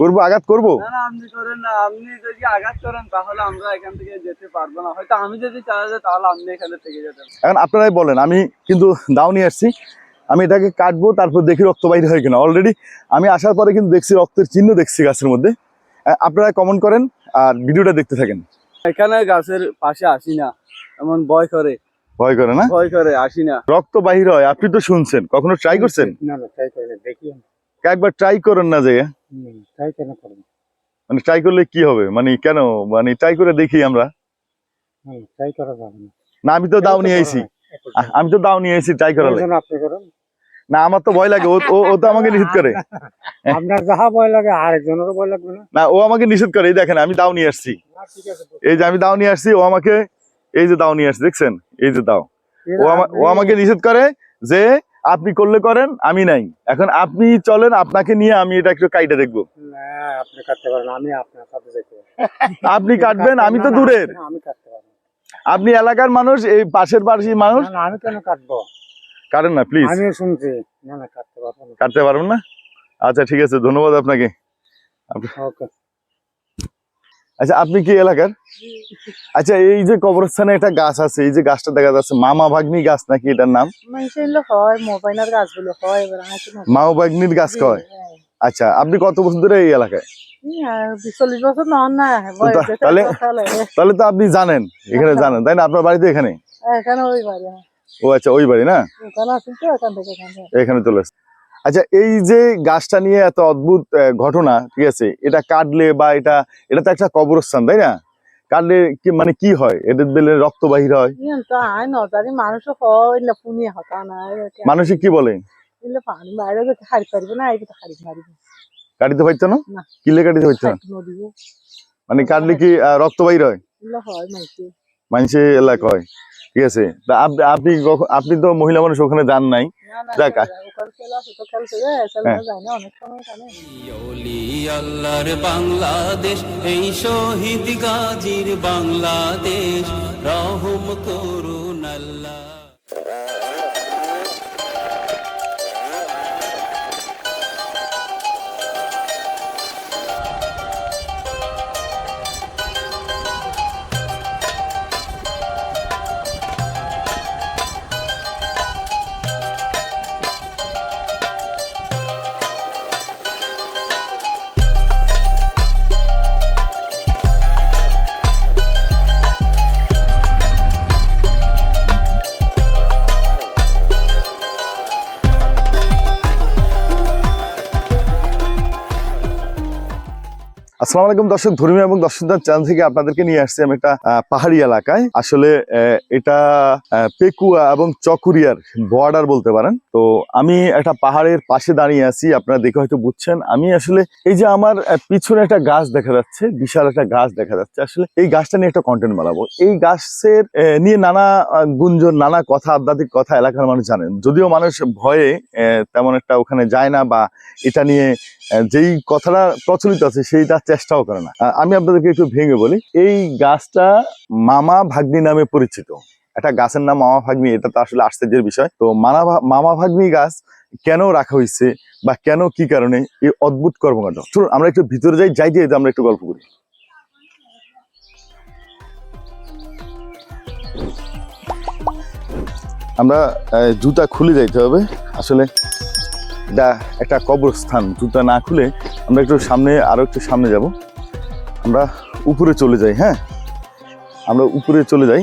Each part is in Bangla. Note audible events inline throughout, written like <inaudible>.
করব আঘাত করব? না না আপনি করেন না আপনি যদি আঘাত করেন তাহলে আমরা এখান থেকে যেতে পারব না। হয়তো আমি যদি চালাই যাই তাহলে আপনি এখানে থেকে যেতেন। এখন আপনারাই বলেন আমি কিন্তু দাও নিয়ে আসছি। আমি এটাকে কাটবো তারপর দেখি রক্ত বাইরে হয় কিনা। অলরেডি আমি আসার পরে কিন্তু দেখছি রক্তের চিহ্ন দেখছি গাছের মধ্যে। আপনারা কমেন্ট করেন আর ভিডিওটা দেখতে থাকেন। এখানে গাছের পাশে আসি না এমন ভয় করে। ভয় করে না? ভয় করে আসি না। রক্ত বাহির হয় আপনি তো শুনছেন কখনো ট্রাই করছেন? না না ট্রাই করে না দেখি। একবার ট্রাই করেন না যে। ট্রাই কেন করব? মানে ট্রাই করলে কি হবে? মানে কেন? মানে ট্রাই করে দেখি আমরা। ট্রাই করা যাবে না। না আমি তো দাও নিয়ে আইছি। আমি তো দাও নিয়ে আইছি ট্রাই করার লাগে। আপনি করুন। না আমার তো ভয় লাগে ও ও- তো আমাকে নিষেধ করে। <laughs> আপনার যাহা ভয় লাগে আরেকজনেরও ভয় লাগবে না। না ও আমাকে নিষেধ করে এই দেখেন আমি দাও নিয়ে আসছি। এই যে আমি দাও নিয়ে আসছি ও আমাকে এই যে দাও নিয়ে আসছি দেখছেন? এই যে দাও। ও ও আমাকে নিষেধ করে যে আপনি করলে করেন আমি নাই। এখন আপনি চলেন আপনাকে নিয়ে আমি এটা একটু কাইটা দেখব। আপনি কাটতে পারেন আমি আপনার সাথে আপনি কাটবেন আমি তো দূরের। আমি কাটতে পারব আপনি এলাকার মানুষ এই পাশের পাশি মানুষ? আমি কেন কাটবো? কাটেন না প্লিজ আমি শুনছি। না না কাটতে পারব না। কাটতে পারবেন না? আচ্ছা ঠিক আছে ধন্যবাদ আপনাকে। ওকে। আচ্ছা আপনি কি এলাকার? আচ্ছা এই যে কবরস্থানে একটা গাছ আছে এই যে গাছটা দেখা যাচ্ছে মামা ভাগ্নি গাছ নাকি এটার নাম? হয় হয় মাও ভাগ্নির গাছ কয়? আচ্ছা আপনি কত বছর ধরে এই এলাকায়? চল্লিশ বছর নন না বয়স তা- যেতে তাহলে- তাহলে তাহলে তো আপনি জানেন এখানে জানেন তাই না? আপনার বাড়িতে এখানে? এখানে ওই বাড়ি হ্যাঁ। ও আচ্ছা ওই বাড়ি না? ওখানে আছি তো এখান এখানে চলে আসছে আচ্ছা এই যে গাছটা নিয়ে এত অদ্ভুত ঘটনা ঠিক আছে? এটা কাটলে বা এটা এটা তো একটা কবরস্থান তাই না? কাটলে কি মানে কি হয়? এদের বেলে রক্ত বাহির হয়? নজারি মানুষ কি বলে? কাটিতে পারতো না। কিলে কাটিতে পারতো না? মানে কাটলে কি রক্ত বাহির হয়? ইলে হয় মানুষে এলাকা হয়। ঠিক আছে? তা আপনি আপনি তো মহিলা মানুষ ওখানে যান নাই। যাক, হ্যাঁ। যায় না অনেক সময় জানে। অলি আল্লাহর বাংলাদেশ এই শহীদ গাজীর বাংলাদেশ রহম করুন আল্লাহ। আসসালামু আলাইকুম দর্শক, ধর্মীয় এবং দর্শকদার চ্যানেল থেকে আপনাদেরকে নিয়ে আসছি আমি একটা পাহাড়ি এলাকায়। আসলে এটা পেকুয়া এবং চকুরিয়ার বর্ডার বলতে পারেন। তো আমি একটা পাহাড়ের পাশে দাঁড়িয়ে আছি, আপনারা দেখে হয়তো বুঝছেন। আমি আসলে, এই যে আমার পিছনে একটা গাছ দেখা যাচ্ছে, বিশাল একটা গাছ দেখা যাচ্ছে। আসলে, এই গাছটা নিয়ে একটা কন্টেন্ট বানাবো। এই গাছের নিয়ে নানা গুঞ্জন, নানা কথা, আধ্যাত্মিক কথা এলাকার মানুষ জানেন। যদিও মানুষ ভয়ে তেমন একটা ওখানে যায় না বা এটা নিয়ে যেই কথাটা প্রচলিত আছে সেইটা চেষ্টাও করে না। আমি আপনাদেরকে একটু ভেঙে বলি, এই গাছটা মামা ভাগ্নি নামে পরিচিত। একটা গাছের নাম মামা ভাগ্নি, এটা তো আসলে আশ্চর্যের বিষয়। তো মানা মামা ভাগ্নি গাছ কেন রাখা হয়েছে বা কেন কি কারণে এই অদ্ভুত কর্মকাণ্ড? চলুন, আমরা একটু ভিতরে যাই যাই দিয়ে আমরা একটু গল্প করি। আমরা জুতা খুলে যাইতে হবে। আসলে এটা একটা কবরস্থান। জুতা না খুলে আমরা একটু সামনে আরও একটু সামনে যাব। আমরা উপরে চলে যাই হ্যাঁ? আমরা উপরে চলে যাই।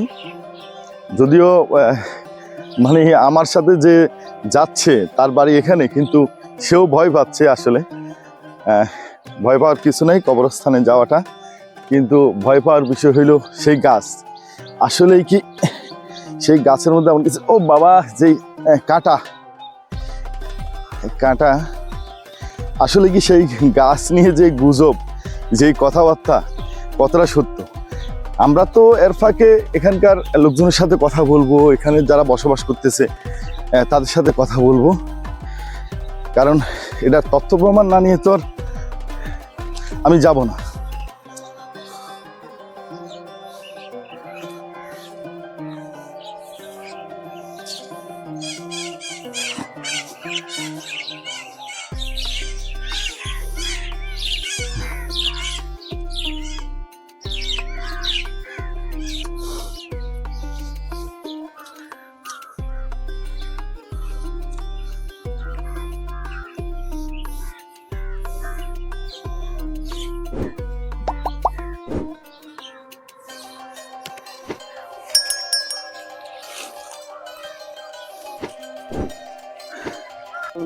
যদিও মানে আমার সাথে যে যাচ্ছে, তার বাড়ি এখানে, কিন্তু সেও ভয় পাচ্ছে আসলে। ভয় পাওয়ার কিছু নেই কবরস্থানে যাওয়াটা। কিন্তু ভয় পাওয়ার বিষয় হইল সেই গাছ। আসলেই কি সেই গাছের মধ্যে এমন কিছু ও বাবা, যেই কাঁটা। কাঁটা। আসলে কি সেই গাছ নিয়ে যে গুজব, যে কথাবার্তা, কতটা সত্য? আমরা তো এর ফাঁকে এখানকার লোকজনের সাথে কথা বলব, এখানে যারা বসবাস করতেছে তাদের সাথে কথা বলব। কারণ এটা তথ্য প্রমাণ না নিয়ে তো আর আমি যাব না।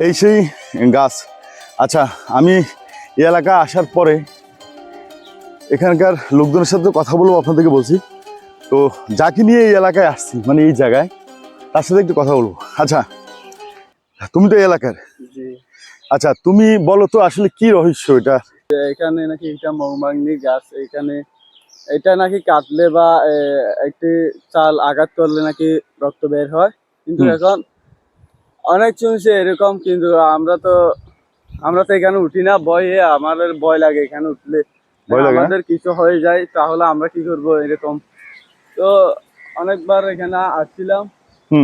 এই সেই গাছ। আচ্ছা আমি এই এলাকায় আসার পরে এখানকার লোকজনের সাথে কথা বলব আপনাদেরকে বলছি। তো যাকে নিয়ে এই এলাকায় আসছি মানে এই জায়গায় তার সাথে একটু কথা বলব। আচ্ছা তুমি তো এই এলাকার? আচ্ছা তুমি বলো তো আসলে কি রহস্য এটা? এখানে নাকি এটা মৌমাগ্নি গাছ এখানে এটা নাকি কাটলে বা একটি চাল আঘাত করলে নাকি রক্ত বের হয়? কিন্তু। এখন অনেক শুনছে এরকম কিন্তু আমরা তো আমরা তো এখানে উঠি না ভয়ে আমাদের ভয় লাগে এখানে উঠলে? আমাদের কিছু হয়ে যায় তাহলে আমরা কি করব এরকম? তো অনেকবার এখানে আসছিলাম।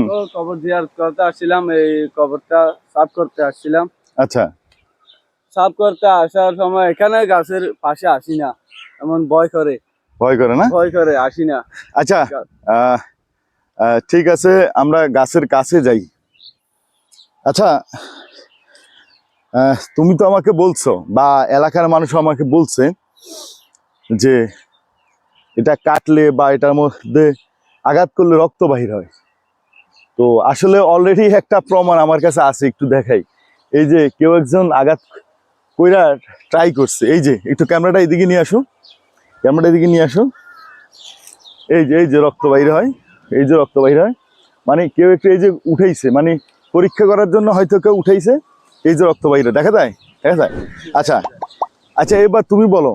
তো কবর জিয়ারত করতে আসছিলাম এই কবরটা সাফ করতে আসছিলাম। আচ্ছা। সাফ করতে আসার সময় এখানে গাছের পাশে আসি না এমন ভয় করে। ভয় করে না? ভয় করে আসি না। আচ্ছা ঠিক আছে আমরা গাছের কাছে যাই। আচ্ছা তুমি তো আমাকে বলছো বা এলাকার মানুষ আমাকে বলছে যে এটা কাটলে বা এটার মধ্যে আঘাত করলে রক্ত বাহির হয়। তো আসলে অলরেডি একটা প্রমাণ আমার কাছে আছে, একটু দেখাই। এই যে কেউ একজন আঘাত কইরা ট্রাই করছে। এই যে, একটু ক্যামেরাটা এদিকে নিয়ে আসো। ক্যামেরাটা এদিকে নিয়ে আসো। এই যে এই যে রক্ত বাহির হয়, এই যে রক্ত বাহির হয়। মানে কেউ একটু এই যে উঠেইছে মানে পরীক্ষা করার জন্য হয়তো কেউ উঠেইছে এই যে রক্ত বাইরে দেখা যায় দেখা যায় আচ্ছা আচ্ছা এবার তুমি বলো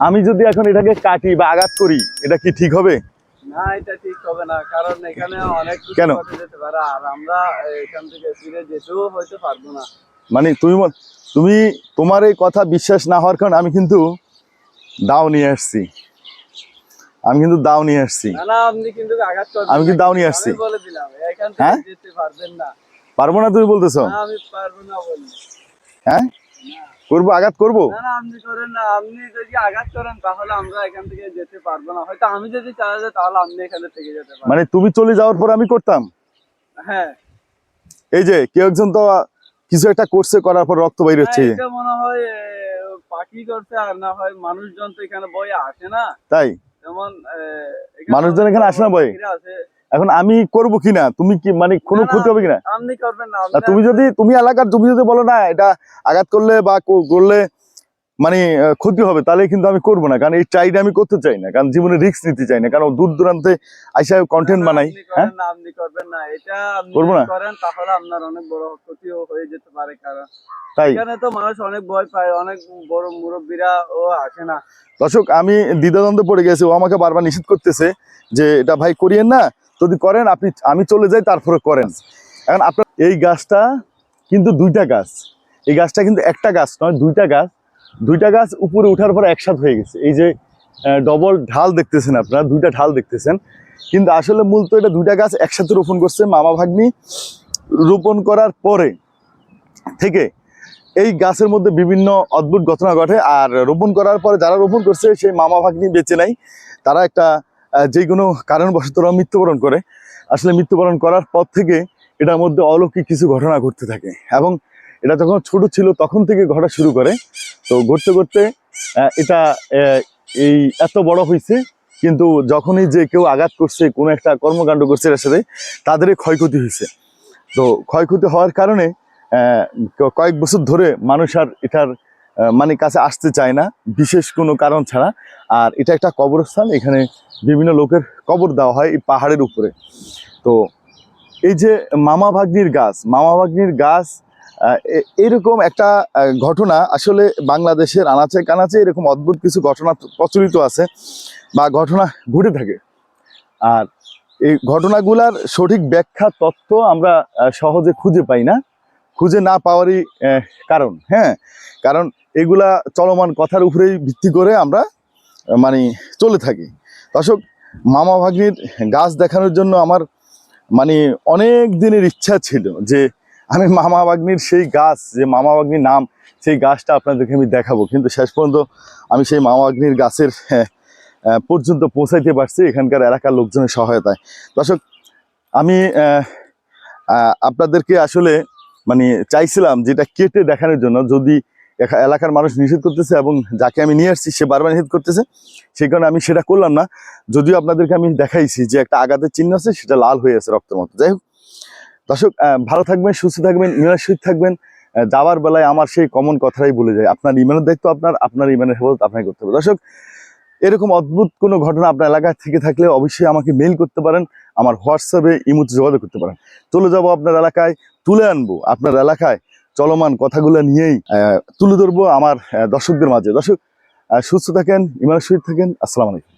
আমি যদি এখন এটাকে কাটি বা আঘাত করি এটা কি ঠিক হবে না এটা ঠিক হবে না কারণ এখানে অনেক কেন? যেতে পারে আর আমরা এখান থেকে ফিরে যেতেও হয়তো পারব না মানে তুমি তুমি তোমার এই কথা বিশ্বাস না হওয়ার কারণে আমি কিন্তু দাও নিয়ে আসছি আমি কিন্তু দাও নিয়ে আসছি না না আপনি কিন্তু আঘাত আমি কিন্তু। দাও নিয়ে আসছি। বলে দিলাম এখান হ্যাঁ? থেকে যেতে পারবেন না পারব না তুমি বলতেছো? আমি পারব না বলি হ্যাঁ? করব আঘাত করব? না না আপনি করেন না আপনি যদি আঘাত করেন তাহলে আমরা এখান থেকে যেতে পারব না। হয়তো আমি যদি চালা যাই তাহলে আপনি এখানে থেকে যেতে পারবেন। মানে তুমি চলে যাওয়ার পর আমি করতাম? হ্যাঁ। এই যে কেউ একজন তো কিছু একটা করছে করার পর রক্ত বাইর হচ্ছে। হ্যাঁ, এটা মনে হয় পাখি করছে আর না হয় মানুষজন তো এখানে বয়ে আসে না? তাই? যেমন মানুষজন এখানে আসে না? পাখিরা আছে। এখন আমি করব কিনা? তুমি কি মানে কোনো ক্ষতি হবে কিনা? তুমি যদি তুমি এলাকার তুমি যদি বলো না এটা আঘাত করলে বা করলে মানে ক্ষতি হবে তাহলে কিন্তু আমি করব না কারণ এই ট্রাইটা আমি করতে চাই না কারণ জীবনে রিস্ক নিতে চাই না কারণ দূর দূরান্তে আইসা কন্টেন্ট বানাই হ্যাঁ? আপনি করবেন না এটা আপনি করব না? করেন তাহলে আপনার অনেক বড় ক্ষতিও হয়ে যেতে পারে কারণ তাই? এখানে তো মানুষ অনেক ভয় পায় অনেক বড় মুরব্বীরা ও আসে না। দর্শক আমি দ্বিধাদ্বন্দ্বে পড়ে গেছি ও আমাকে বারবার নিষেধ করতেছে যে এটা ভাই করিয়েন না যদি করেন, আপনি, আমি চলে যাই, তারপরে করেন। এখন আপনার, এই গাছটা কিন্তু দুইটা গাছ। এই গাছটা কিন্তু একটা গাছ নয়, দুইটা গাছ। দুইটা গাছ উপরে উঠার পর একসাথে হয়ে গেছে। এই যে ডবল ঢাল দেখতেছেন আপনারা, দুইটা ঢাল দেখতেছেন। কিন্তু আসলে মূলত এটা দুইটা গাছ একসাথে রোপণ করছে মামা ভাগ্নি। রোপণ করার পরে থেকে এই গাছের মধ্যে বিভিন্ন অদ্ভুত ঘটনা ঘটে। আর রোপণ করার পরে যারা রোপণ করছে, সেই মামা ভাগ্নি বেঁচে নাই। তারা একটা যে কোনো কারণবশত ওরা মৃত্যুবরণ করে। আসলে মৃত্যুবরণ করার পর থেকে এটার মধ্যে অলৌকিক কিছু ঘটনা ঘটতে থাকে এবং এটা যখন ছোট ছিল তখন থেকে ঘটা শুরু করে। তো ঘটতে ঘটতে এটা এই এত বড় হয়েছে কিন্তু যখনই যে কেউ আঘাত করছে, কোনো একটা কর্মকাণ্ড করছে এর সাথে, তাদেরই ক্ষয়ক্ষতি হয়েছে তো ক্ষয়ক্ষতি হওয়ার কারণে কয়েক বছর ধরে মানুষ আর এটার মানে কাছে আসতে চায় না, বিশেষ কোনো কারণ ছাড়া। আর এটা একটা কবরস্থান, এখানে বিভিন্ন লোকের কবর দেওয়া হয় এই পাহাড়ের উপরে। তো এই যে মামা ভাগ্নির গাছ, মামা ভাগ্নির গাছ এরকম একটা ঘটনা আসলে বাংলাদেশের আনাচে কানাচে এরকম অদ্ভুত কিছু ঘটনা প্রচলিত আছে বা ঘটনা ঘটে থাকে। আর এই ঘটনাগুলার সঠিক ব্যাখ্যা তথ্য আমরা সহজে খুঁজে পাই না। খুঁজে না পাওয়ারই কারণ হ্যাঁ? কারণ এগুলা চলমান কথার উপরেই ভিত্তি করে আমরা মানে চলে থাকি। দর্শক, মামা ভাগ্নির গাছ দেখানোর জন্য আমার মানে অনেক দিনের ইচ্ছা ছিল যে আমি মামা ভাগ্নির সেই গাছ, যে মামা ভাগ্নির নাম, সেই গাছটা আপনাদেরকে আমি দেখাবো। কিন্তু শেষ পর্যন্ত আমি সেই মামা ভাগ্নির গাছের পর্যন্ত পৌঁছাইতে পারছি এখানকার এলাকার লোকজনের সহায়তায়। দর্শক, আমি আপনাদেরকে আসলে মানে চাইছিলাম যেটা কেটে দেখানোর জন্য, যদি এলাকার মানুষ নিষেধ করতেছে এবং যাকে আমি নিয়ে আসছি, সে বারবার নিষেধ করতেছে, সেই কারণে আমি সেটা করলাম না। যদিও আপনাদেরকে আমি দেখাইছি যে একটা আঘাতের চিহ্ন আছে, সেটা লাল হয়ে আছে রক্তের মতো যাই হোক। দর্শক ভালো থাকবেন, সুস্থ থাকবেন সহিত থাকবেন। যাওয়ার বেলায় আমার সেই কমন কথাটাই বলে যায়, আপনার ইমানের দায়িত্ব আপনার আপনার ইমানের হেফাজত আপনাকে করতে হবে। দর্শক, এরকম অদ্ভুত কোনো ঘটনা আপনার এলাকায় থেকে থাকলে অবশ্যই আমাকে মেইল করতে পারেন। আমার হোয়াটসঅ্যাপে ইমুতে যোগাযোগ করতে পারেন। চলে যাব আপনার এলাকায়, তুলে আনব আপনার এলাকায় চলমান কথাগুলো নিয়েই তুলে ধরবো আমার দর্শকদের মাঝে। দর্শক সুস্থ থাকেন, ইমানের সহিত থাকেন। আসসালামু আলাইকুম।